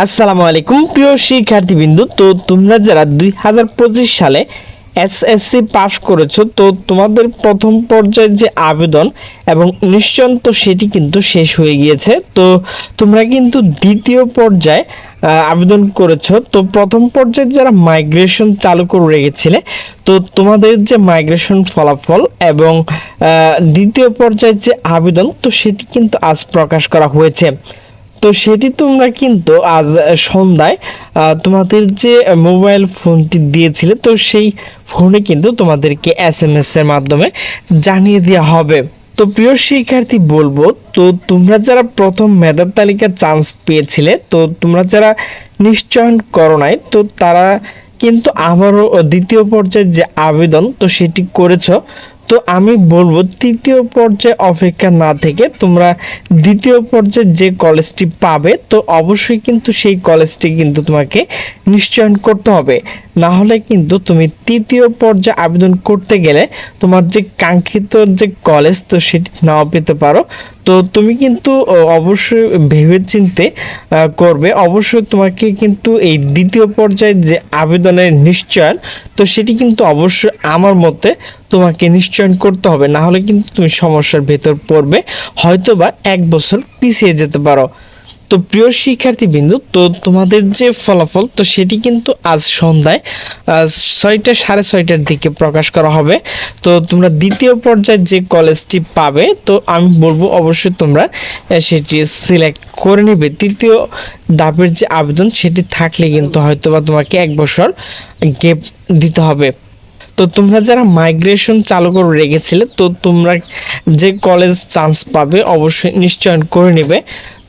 আসসালামু আলাইকুম, প্রিয় শিক্ষার্থীবৃন্দু। তো তোমরা যারা দুই হাজার পঁচিশ সালে এসএসসি পাশ করেছ, তো তোমাদের প্রথম পর্যায়ের যে আবেদন এবং নিশ্চয়ন তো সেটি কিন্তু শেষ হয়ে গিয়েছে। তো তোমরা কিন্তু দ্বিতীয় পর্যায়ে আবেদন করেছ। তো প্রথম পর্যায়ে যারা মাইগ্রেশন চালু করে রেখেছিলে, তো তোমাদের যে মাইগ্রেশন ফলাফল এবং দ্বিতীয় পর্যায়ের যে আবেদন, তো সেটি কিন্তু আজ প্রকাশ করা হয়েছে। তো সেটি তোমরা কিন্তু আজ সন্ধ্যায় তোমাদের যে মোবাইল ফোনটি দিয়েছিলে, তো সেই ফোনে কিন্তু তোমাদেরকে এস এম এর মাধ্যমে জানিয়ে দেওয়া হবে। তো প্রিয় শিক্ষার্থী, বলব, তো তোমরা যারা প্রথম মেধার তালিকার চান্স পেয়েছিলে, তো তোমরা যারা নিশ্চয়ন করো নাই, তো তারা কিন্তু আবারও দ্বিতীয় পর্যায়ের যে আবেদন, তো সেটি করেছ। তো আমি বলব তৃতীয় পর্যায়ে অপেক্ষা না থেকে তোমরা দ্বিতীয় পর্যায়ে যে কলেজটি পাবে, তো অবশ্যই কিন্তু সেই কলেজটি কিন্তু তোমাকে নিশ্চয়ন করতে হবে। না হলে কিন্তু তুমি তৃতীয় পর্যায়ে আবেদন করতে গেলে তোমার যে কাঙ্ক্ষিত যে কলেজ তো সেটি নাও পেতে পারো। তো তুমি কিন্তু অবশ্যই ভেবে চিনতে করবে। অবশ্যই তোমাকে কিন্তু এই দ্বিতীয় পর্যায়ে যে আবেদনের নিশ্চয়ন, তো সেটি কিন্তু অবশ্যই আমার মতে তোমাকে নিশ্চয়ন করতে হবে। না হলে কিন্তু তুমি সমস্যার ভেতর পড়বে। হয়তোবা এক বছর পিছিয়ে যেতে পারো। তো প্রিয় শিক্ষার্থী বিন্দু তো তোমাদের যে ফলাফল, তো সেটি কিন্তু আজ সন্ধ্যায় ছয়টা, সাড়ে ছয়টার দিকে প্রকাশ করা হবে। তো তোমরা দ্বিতীয় পর্যায়ে যে কলেজটি পাবে, তো আমি বলব অবশ্যই তোমরা সেটি সিলেক্ট করে নেবে। তৃতীয় ধাপের যে আবেদন, সেটি থাকলে কিন্তু হয়তোবা তোমাকে এক বছর গেপ দিতে হবে। তো তোমরা যারা মাইগ্রেশন চালু করে রেখেছিলে, তো তোমরা যে কলেজ চান্স পাবে, অবশ্যই নিশ্চয়ন করে নেবে।